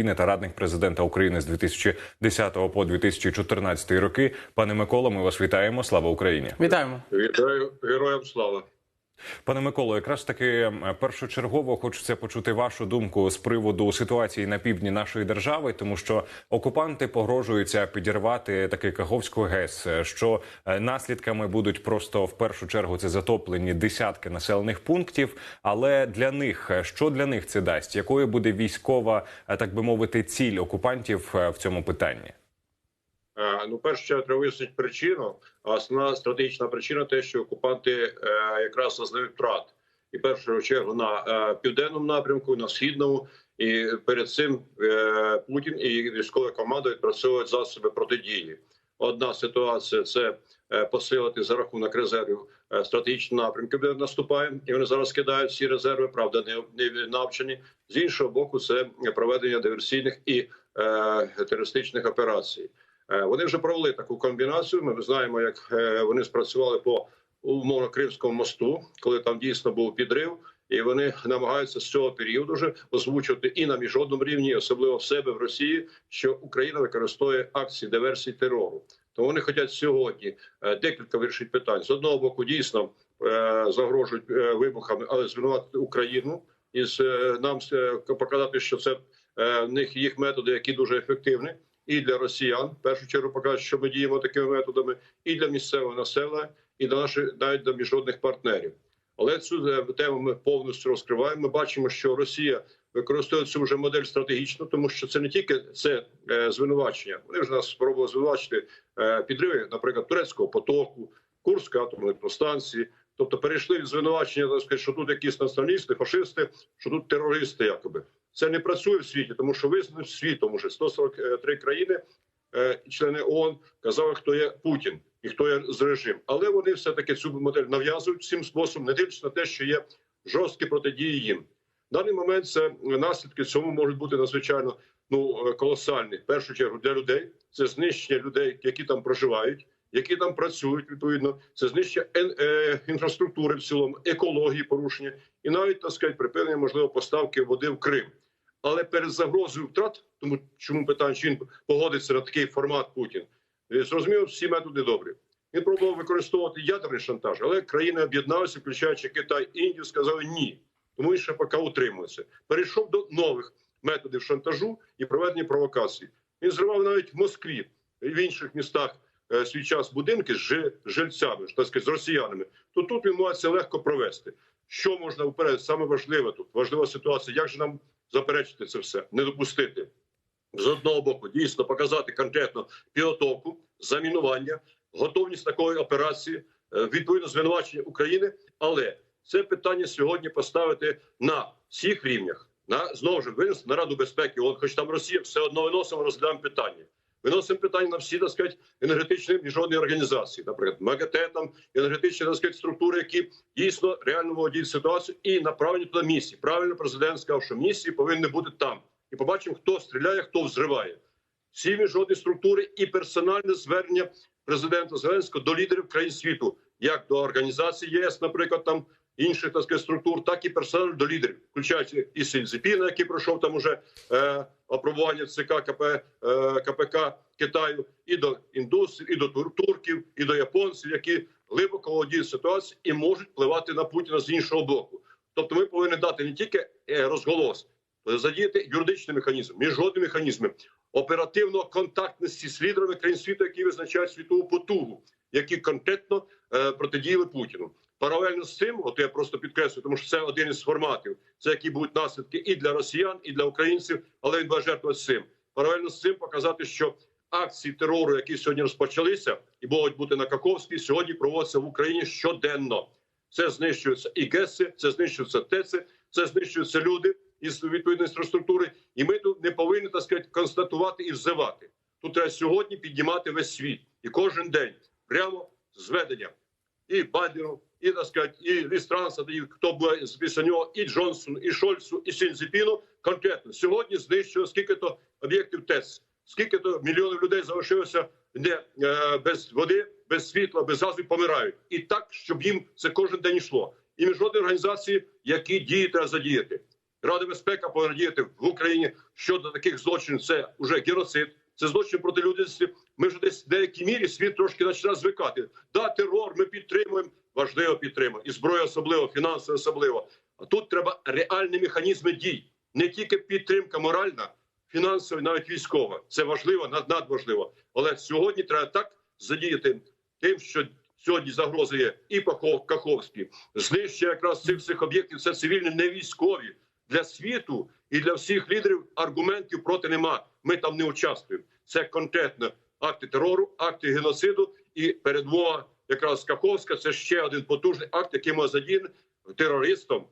України та радник президента України з 2010 по 2014 роки. Пане Микола, ми вас вітаємо. Слава Україні! Вітаємо. Вітаю героям слава. Пане Миколо, якраз таки е, першочергово хочеться почути вашу думку з приводу ситуації на півдні нашої держави, тому що окупанти погрожуються підірвати такий Каховську ГЕС, е, що е, наслідками будуть просто в першу чергу це затоплені десятки населених пунктів. Але для них що для них це дасть? Якою буде військова, так би мовити, ціль окупантів в цьому питанні? Ну, перше треба вияснити причину. А основна стратегічна причина те, що окупанти е, якраз зазнають втрат, і першу чергу на е, південному напрямку, на східному, і перед цим е, Путін і військова команда відпрацьовують засоби протидії. Одна ситуація це посилити за рахунок резервів стратегічні напрямки, де наступає, і вони зараз кидають всі резерви, правда, не навчені. З іншого боку, це проведення диверсійних і терористичних операцій. Е, вони вже провели таку комбінацію. Ми знаємо, як е, вони спрацювали по умовно Кримському мосту, коли там дійсно був підрив, і вони намагаються з цього періоду вже озвучувати і на міжнародному рівні, особливо в себе в Росії, що Україна використовує акції диверсії терору. Тому вони хочуть сьогодні е, декілька вирішить питань з одного боку, дійсно загрожують вибухами, але звинуватити Україну і нам показати, що це в них їх методи, які дуже ефективні і для росіян в першу чергу покажуть, що ми діємо такими методами, і для місцевого населення, і для наших навіть для міжнародних партнерів. Але цю е, тему ми повністю розкриваємо. Ми бачимо, що Росія використовує цю вже модель стратегічно, тому що це не тільки це е, звинувачення. Вони вже нас спробували звинувачити е, підриви, наприклад, турецького потоку, Курської атомної станції. Тобто перейшли від звинувачення, так сказати, що тут якісь націоналісти, фашисти, що тут терористи, якоби це не працює в світі, тому що визнано світом уже 143 країни, е, члени ООН, казали, хто є Путін і хто є з режим. Але вони все таки цю модель нав'язують цим способом, не дивлячись на те, що є жорсткі протидії їм. В даний момент це наслідки цьому можуть бути надзвичайно ну е, колосальні. В першу чергу для людей це знищення людей, які там проживають які там працюють відповідно, це знищення е, інфраструктури в цілому, екології порушення і навіть так сказати, припинення можливо поставки води в Крим. Але перед загрозою втрат, тому чому питання чи він погодиться на такий формат Путін, е, зрозуміло, всі методи добрі. Він пробував використовувати ядерний шантаж, але країни об'єдналися, включаючи Китай Індію, сказали ні, тому ще поки утримується. Перейшов до нових методів шантажу і проведення провокацій. Він зривав навіть в Москві і в інших містах свій час будинки з жильцями, так сказати, з росіянами, то тут він може легко провести. Що можна вперед? Саме важливе тут важлива ситуація. Як же нам заперечити це все, не допустити з одного боку, дійсно показати конкретно підготовку, замінування, готовність такої операції, е, відповідно звинувачення України, але це питання сьогодні поставити на всіх рівнях. На знову ж винести на Раду безпеки. ООН, хоч там Росія все одно виносимо, розглядаємо питання. Виносимо питання на всі так сказати, енергетичні міжнародні організації, наприклад, МАГАТЕ, там енергетичні так сказати, структури, які дійсно реально володіють ситуацію і направлені туди місії. Правильно, президент сказав, що місії повинні бути там. І побачимо, хто стріляє, хто взриває. Всі міжнародні структури і персональне звернення президента Зеленського до лідерів країн світу, як до організації ЄС, наприклад, там інших так сказати, структур, так і персонально до лідерів, включаючи і Сінзепіна, який пройшов там уже е, опробування ЦК КП, е, КПК Китаю, і до індусів, і до турків, і до японців, які глибоко володіють ситуацією і можуть впливати на Путіна з іншого боку. Тобто, ми повинні дати не тільки е, розголос, задіяти юридичний механізм, міжнародні механізми оперативно контактності з лідерами країн світу, які визначають світову потугу, які конкретно е, протидіяли Путіну. Паралельно з цим, от я просто підкреслюю, тому що це один із форматів, це які будуть наслідки і для росіян, і для українців, але він буде жертвувати цим. Паралельно з цим показати, що акції терору, які сьогодні розпочалися, і можуть бути на Каковській, сьогодні проводяться в Україні щоденно. Це знищуються і ГЕСи, це знищуються ТЕЦи, це знищуються люди із відповідної інфраструктури. І ми тут не повинні так сказати, констатувати і взивати. Тут треба сьогодні піднімати весь світ і кожен день прямо зведення і Байдену, і так сказати, і Лістранса, і хто буде після нього, і Джонсон, і Шольцу, і Сінзіпіну. Конкретно сьогодні знищили скільки то об'єктів ТЕС, скільки то мільйонів людей залишилося не е, без води, без світла, без газу і помирають, і так, щоб їм це кожен день йшло. І міжнародні організації, які дії треба задіяти. Рада безпека повинна діяти в Україні щодо таких злочинів. Це вже геноцид, це злочин проти людяності. Ми вже десь в деякій мірі світ трошки починає звикати. Да, терор ми підтримуємо, важливо підтримуємо. І зброя особливо, фінансово особливо. А тут треба реальні механізми дій, не тільки підтримка моральна, фінансова, навіть військова. Це важливо, надважливо. Але сьогодні треба так задіяти тим, що сьогодні загрози є і по Ках- Каховській. Знищення якраз цих всіх об'єктів це цивільні, не військові. Для світу і для всіх лідерів аргументів проти нема. Ми там не участвуємо. Це конкретно акти терору, акти геноциду і передмова якраз Каховська. Це ще один потужний акт, який може задіяний терористом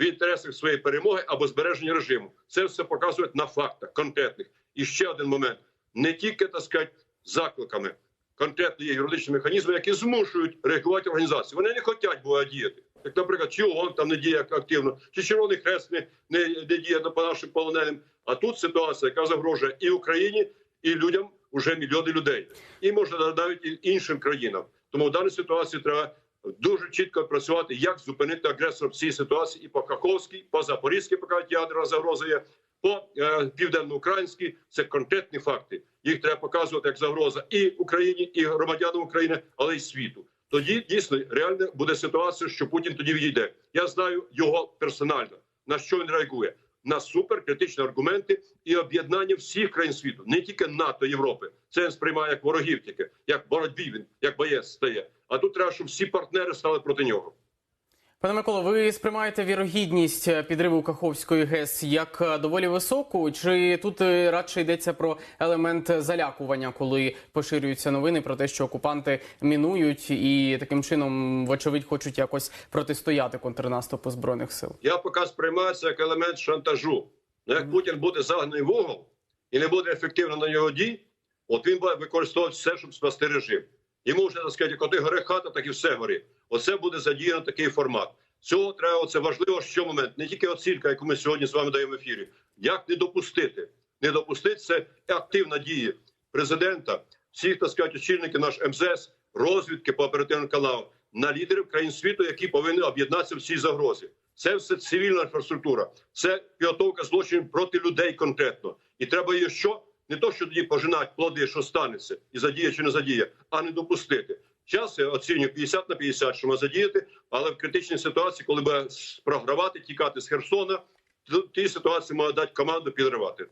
в інтересах своєї перемоги або збереження режиму. Це все показують на фактах конкретних. І ще один момент: не тільки так сказати, закликами. Конкретно є юридичні механізми, які змушують реагувати організації. Вони не хочуть бува діяти. Як, наприклад, чи ООН там не діє активно, чи Червоний Хрест не, не, не діє по нашим полоненим. А тут ситуація, яка загрожує і Україні, і людям уже мільйони людей, і може навіть і іншим країнам. Тому в даній ситуації треба дуже чітко працювати, як зупинити агресора в цій ситуації і по Каховській, по Запорізькій, поки ядерна загроза є, по е, південноукраїнській. Це конкретні факти. Їх треба показувати як загроза і Україні, і громадянам України, але й світу. Тоді дійсно реально буде ситуація, що Путін тоді відійде. Я знаю його персонально на що він реагує на суперкритичні аргументи і об'єднання всіх країн світу, не тільки НАТО, Європи. Це він сприймає як ворогів, тільки як боротьбі. Він як боєць стає. А тут треба, щоб всі партнери стали проти нього. Пане Миколо, ви сприймаєте вірогідність е, підриву Каховської ГЕС як е, доволі високу, чи тут е, радше йдеться про елемент залякування, коли поширюються новини про те, що окупанти мінують і таким чином, вочевидь, хочуть якось протистояти контрнаступу збройних сил? Я поки сприймаю це як елемент шантажу. Ну, Як Путін буде загнаний в угол і не буде ефективно на нього дій, от він буде використовувати все, щоб спасти режим. Йому вже так сказати, коли горе хата, так і все горить. Оце буде задіяно такий формат. Цього треба оце важливо, що момент не тільки оцінка, яку ми сьогодні з вами даємо в ефірі. Як не допустити? Не допустити це активна дія президента, всіх так сказати, очільників наш МЗС, розвідки по оперативним каналам на лідерів країн світу, які повинні об'єднатися в цій загрозі. Це все цивільна інфраструктура, це підготовка злочинів проти людей конкретно. І треба її що? Не то, що тоді пожинати плоди, що станеться, і задіє чи не задіє, а не допустити. Час я оцінюю 50 на 50, що ми задіяти, але в критичній ситуації, коли буде програвати, тікати з Херсона, в тій ситуації має дати команду підривати.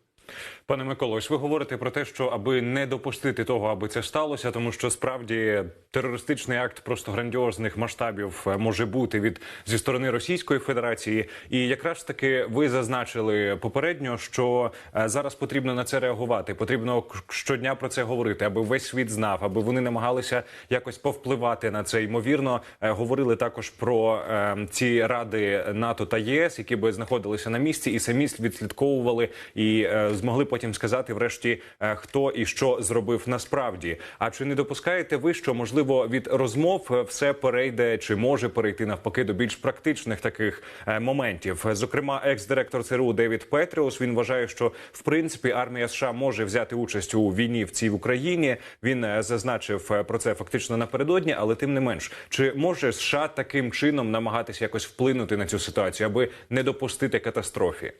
Пане Миколо, ви говорите про те, що аби не допустити того, аби це сталося, тому що справді терористичний акт просто грандіозних масштабів е, може бути від зі сторони Російської Федерації. І якраз таки ви зазначили попередньо, що е, зараз потрібно на це реагувати. Потрібно щодня про це говорити, аби весь світ знав, аби вони намагалися якось повпливати на це. Ймовірно, е, говорили також про е, ці ради НАТО та ЄС, які би знаходилися на місці, і самі відслідковували і змогли потім сказати, врешті, е, хто і що зробив насправді. А чи не допускаєте ви, що можливо від розмов е, все перейде чи може перейти навпаки до більш практичних таких е, моментів? Зокрема, екс-директор ЦРУ Девід Петріус він вважає, що в принципі армія США може взяти участь у війні в цій Україні. Він зазначив про це фактично напередодні, але тим не менш, чи може США таким чином намагатися якось вплинути на цю ситуацію, аби не допустити катастрофі?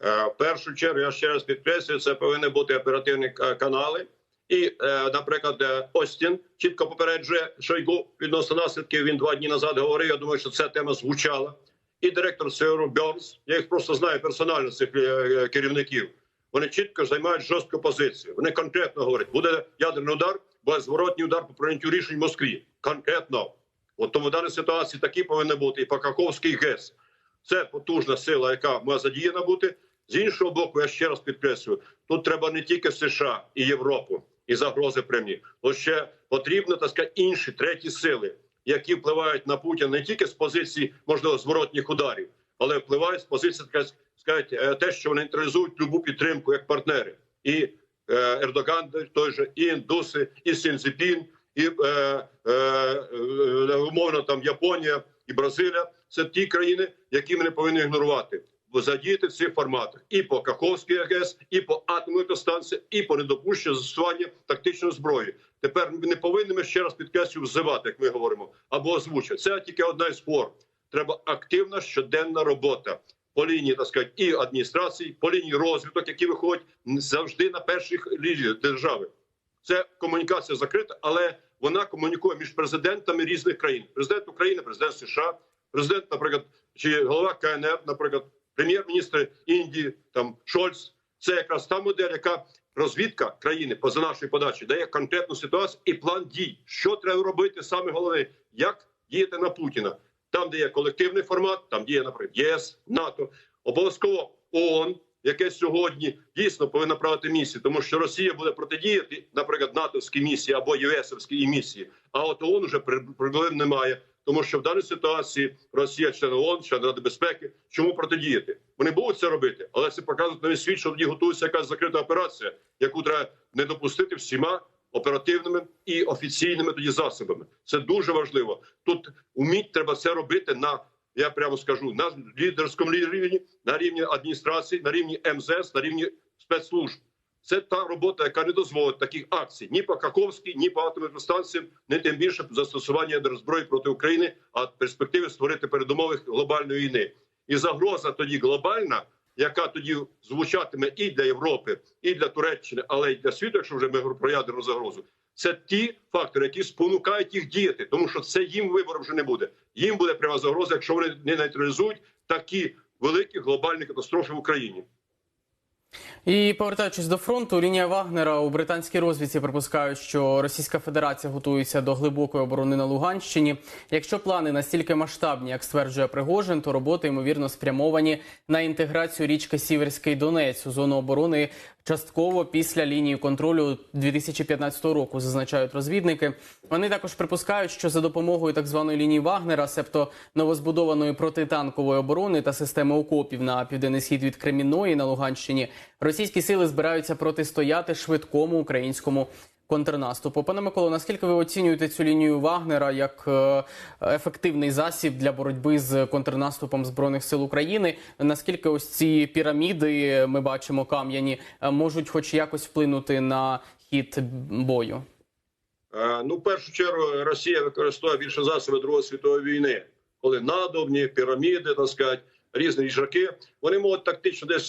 Е, В першу чергу я ще раз підкреслюю, це повинні бути оперативні канали. І, е, наприклад, е, Остін чітко попереджує Шойгу відносно наслідків. Він два дні назад говорив. Я думаю, що ця тема звучала. І директор ЦРУ Бьорнс, я їх просто знаю персонально цих керівників. Вони чітко займають жорстку позицію. Вони конкретно говорять, буде ядерний удар, буде зворотній удар по прийняттю рішень в Москві. Конкретно. От тому в даній ситуації такі повинні бути і по Каховський ГЕС. Це потужна сила, яка має задіяна бути. З іншого боку, я ще раз підкреслюю: тут треба не тільки США і Європу і загрози прямі, але ще потрібно так сказати, інші треті сили, які впливають на Путіна не тільки з позиції можливо зворотніх ударів, але впливають з позиції так сказати, е, те, що вони нейтралізують любу підтримку як партнери. І е, Ердоган, той же і індуси, і Сінзіпін, і е, е, е, умовно там Японія і Бразилія. Це ті країни, які ми не повинні ігнорувати. Задіяти цих форматах і по Каховській АГС, і по атомній електростанції, і по недопущенню застосування тактичної зброї. Тепер ми не повинні ми ще раз підкреслюю взивати, як ми говоримо, або озвучувати. Це тільки одна із форм. Треба активна щоденна робота по лінії так сказати, і адміністрації, по лінії розвиток, які виходять завжди на перших лінії держави. Це комунікація закрита, але вона комунікує між президентами різних країн: президент України, президент США, президент, наприклад, чи голова КНР, наприклад, прем'єр-міністр Індії, там Шольц. Це якраз та модель, яка розвідка країни поза нашої подачі дає конкретну ситуацію і план дій. Що треба робити саме головне, як діяти на Путіна, там, де є колективний формат, там діє, наприклад, ЄС, НАТО, обов'язково ООН, яке сьогодні дійсно повинна правити місії, тому що Росія буде протидіяти, наприклад, натовській місії або ЄСовській місії, а от ООН вже проблем немає. Тому що в даній ситуації Росія член ООН, член Ради безпеки. Чому протидіяти? Вони будуть це робити, але це показує на світ, що тоді готується якась закрита операція, яку треба не допустити всіма оперативними і офіційними тоді засобами. Це дуже важливо. Тут уміть треба це робити на я прямо скажу на лідерському рівні, на рівні адміністрації, на рівні МЗС, на рівні спецслужб. Це та робота, яка не дозволить таких акцій ні по Каховській, ні по атомним станціям, не тим більше застосування ядерної проти України, а в перспективі створити передумови глобальної війни. І загроза тоді глобальна, яка тоді звучатиме і для Європи, і для Туреччини, але й для світу, якщо вже ми говоримо про ядерну загрозу. Це ті фактори, які спонукають їх діяти, тому що це їм вибору вже не буде. Їм буде пряма загроза, якщо вони не нейтралізують такі великі глобальні катастрофи в Україні. І повертаючись до фронту, лінія Вагнера у британській розвідці припускають, що Російська Федерація готується до глибокої оборони на Луганщині. Якщо плани настільки масштабні, як стверджує Пригожин, то роботи ймовірно спрямовані на інтеграцію річки Сіверський Донець у зону оборони частково після лінії контролю 2015 року, зазначають розвідники. Вони також припускають, що за допомогою так званої лінії Вагнера, себто новозбудованої протитанкової оборони та системи окопів на південний схід від Кремінної на Луганщині, російські сили збираються протистояти швидкому українському. Контрнаступу. Пане Миколо, наскільки ви оцінюєте цю лінію Вагнера як е, ефективний засіб для боротьби з контрнаступом збройних сил України? Наскільки ось ці піраміди ми бачимо кам'яні е, можуть, хоч якось вплинути на хід бою? Е, Ну, в першу чергу, Росія використовує більше засоби Другої світової війни, коли надобні, піраміди, так сказати, різні їжаки. Вони можуть тактично десь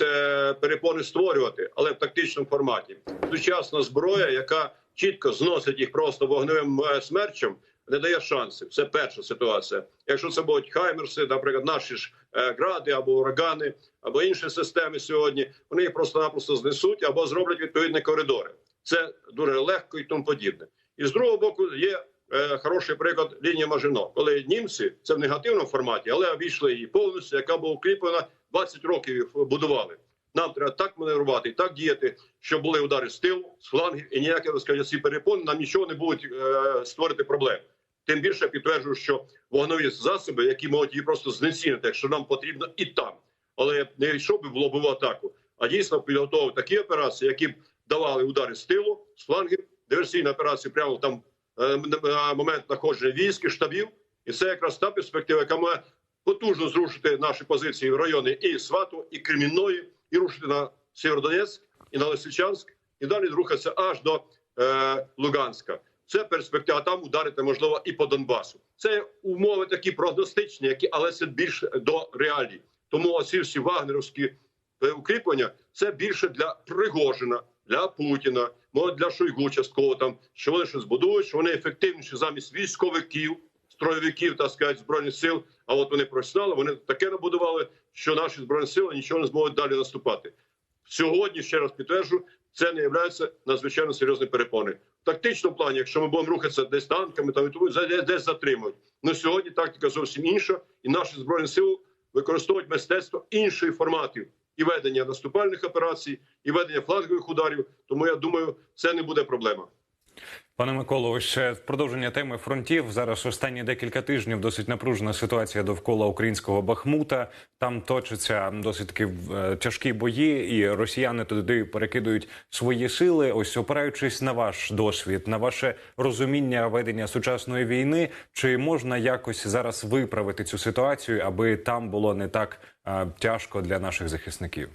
перепони створювати, але в тактичному форматі. Сучасна зброя, яка чітко зносить їх просто вогневим е, смерчем, не дає шансів. Це перша ситуація. Якщо це будуть хаймерси, наприклад, наші ж е, гради або урагани, або інші системи сьогодні, вони їх просто-напросто знесуть або зроблять відповідні коридори. Це дуже легко і тому подібне. І з другого боку є е, хороший приклад лінії Мажино, коли німці це в негативному форматі, але обійшли її повністю, яка була укріплена 20 років будували. Нам треба так маневрувати так діяти, щоб були удари з тилу, з флангів і ніякі розкажі ці перепони. Нам нічого не будуть е, створити проблем. Тим більше підтверджую, що вогнові засоби, які можуть її просто знецінити, якщо нам потрібно і там, але не йшов би в лобову атаку, а дійсно підготовив такі операції, які б давали удари з тилу, з флангів, диверсійні операції прямо там е, на момент знаходження військ і штабів, і це якраз та перспектива, яка має потужно зрушити наші позиції в райони і Свату, і Кремінної, і рушити на Сєвєродонецьк, і на Лисичанськ, і далі рухатися аж до е, Луганська. Це перспектива там ударити можливо і по Донбасу. Це умови такі прогностичні, які але це більше до реалій. Тому оці всі вагнерівські е, укріплення це більше для Пригожина, для Путіна, може для Шойгу частково там, що вони щось будують, що вони ефективніші замість військовиків, строєвиків та сказати, збройних сил. А от вони професіонали, вони таке набудували, що наші збройні сили нічого не зможуть далі наступати. Сьогодні ще раз підтверджу, це не є надзвичайно серйозні перепони. В тактичному плані, якщо ми будемо рухатися десь танками, там десь, затримують. Ну сьогодні тактика зовсім інша, і наші збройні сили використовують мистецтво інших форматів і ведення наступальних операцій, і ведення флангових ударів. Тому я думаю, це не буде проблема. Пане Миколо, ось в продовження теми фронтів. Зараз останні декілька тижнів досить напружена ситуація довкола українського Бахмута. Там точаться досить таки е, тяжкі бої, і росіяни туди перекидують свої сили. Ось опираючись на ваш досвід, на ваше розуміння ведення сучасної війни, чи можна якось зараз виправити цю ситуацію, аби там було не так е, тяжко для наших захисників?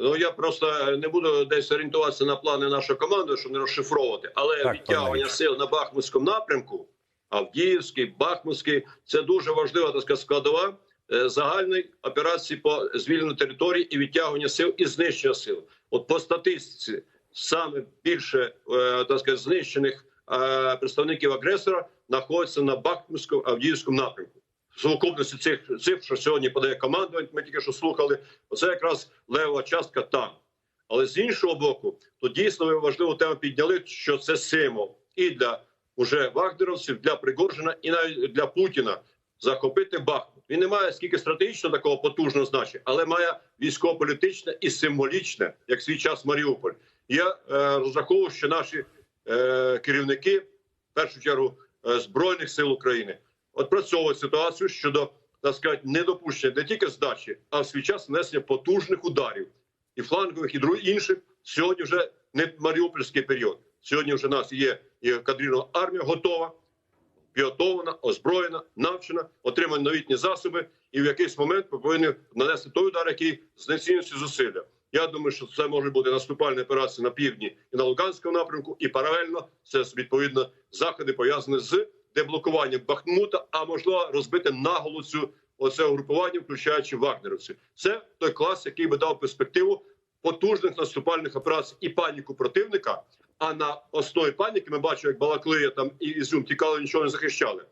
Ну я просто не буду десь орієнтуватися на плани нашої команди, щоб не розшифровувати, але Так, відтягування сил на Бахмутському напрямку, Авдіївський, Бахмутський, це дуже важлива така складова е, загальної операції по звільненню території і відтягування сил і знищення сил. От по статистиці саме більше е, так сказати, знищених е, представників агресора знаходяться на Бахмутському авдіївському напрямку. Сукупності цих цифр, що сьогодні подає командування, ми тільки що слухали, оце якраз левова частка там. Але з іншого боку, то дійсно ви важливу тему підняли, що це символ і для уже вагнеровців, для Пригожина, і навіть для Путіна захопити Бахмут. Він не має скільки стратегічно такого потужного значення, але має військово-політичне і символічне, як свій час Маріуполь. Я е, розраховую, що наші е, керівники, в першу чергу е, збройних сил України, відпрацьовують ситуацію щодо так сказати, недопущення не тільки здачі, а в свій час нанесення потужних ударів і флангових, і інших. Сьогодні вже не маріупольський період. Сьогодні вже в нас є і кадрівна армія готова, підготовлена, озброєна, навчена, отримані новітні засоби, і в якийсь момент ми повинні нанести той удар, який знецінює ці зусилля. Я думаю, що це може бути наступальна операція на півдні і на Луганському напрямку, і паралельно це відповідно заходи пов'язані з деблокуванням Бахмута, а можливо розбити наголо цю оце угрупування, включаючи вагнерівців. Це той клас, який би дав перспективу потужних наступальних операцій і паніку противника. А на основі паніки ми бачимо, як Балаклия там і Ізюм тікали, нічого не захищали.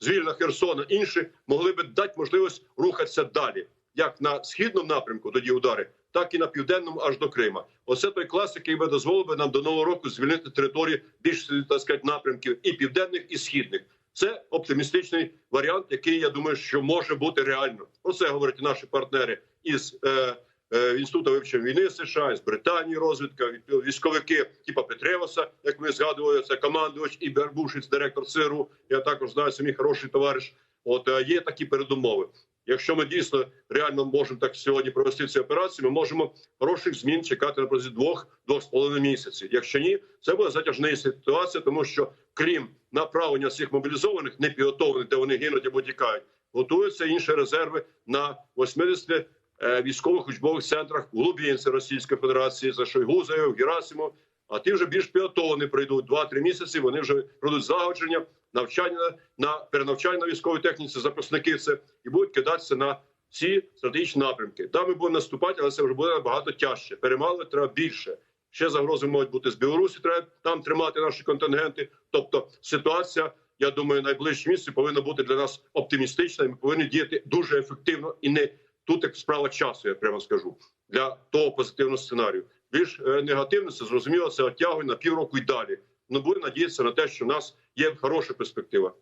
Звільна Херсона, інші могли би дати можливість рухатися далі, як на східному напрямку, тоді удари, так і на південному, аж до Крима. Оце той клас, який би дозволив би нам до нового року звільнити території більш так сказати, напрямків і південних, і східних. Це оптимістичний варіант, який я думаю, що може бути реально. Про це говорять наші партнери із е, е, інституту вивчення війни США, з Британії, розвідка, військовики, типа Петревоса, як ми згадували, це командувач і Бербушець, директор ЦРУ. Я також знаю, мій хороший товариш. От е, є такі передумови. Якщо ми дійсно реально можемо так сьогодні провести ці операції, ми можемо хороших змін чекати на протязі двох двох з половиною місяців. Якщо ні, це буде затяжна ситуація, тому що крім направлення цих мобілізованих, не підготовлених, де вони гинуть або тікають, готуються інші резерви на 80 е, військових учбових центрах у Луб'янці Російської Федерації за Шойгузою, Герасимов. А ті вже більш підготовлені прийдуть 2-3 місяці. Вони вже пройдуть злагодження, навчання на перенавчання на військовій техніці, запасники це і будуть кидатися на ці стратегічні напрямки. Там ми будемо наступати, але це вже буде набагато тяжче. Перемалувати треба більше. Ще загрози можуть бути з Білорусі. Треба там тримати наші контингенти. Тобто, ситуація, я думаю, найближчі місяці повинна бути для нас оптимістична. і Ми повинні діяти дуже ефективно і не тут як справа часу, я прямо скажу, для того позитивного сценарію. Більш е, негативно це зрозуміло. Це оттягує на півроку і далі. Ну буде надіятися на те, що в нас є хороша перспектива.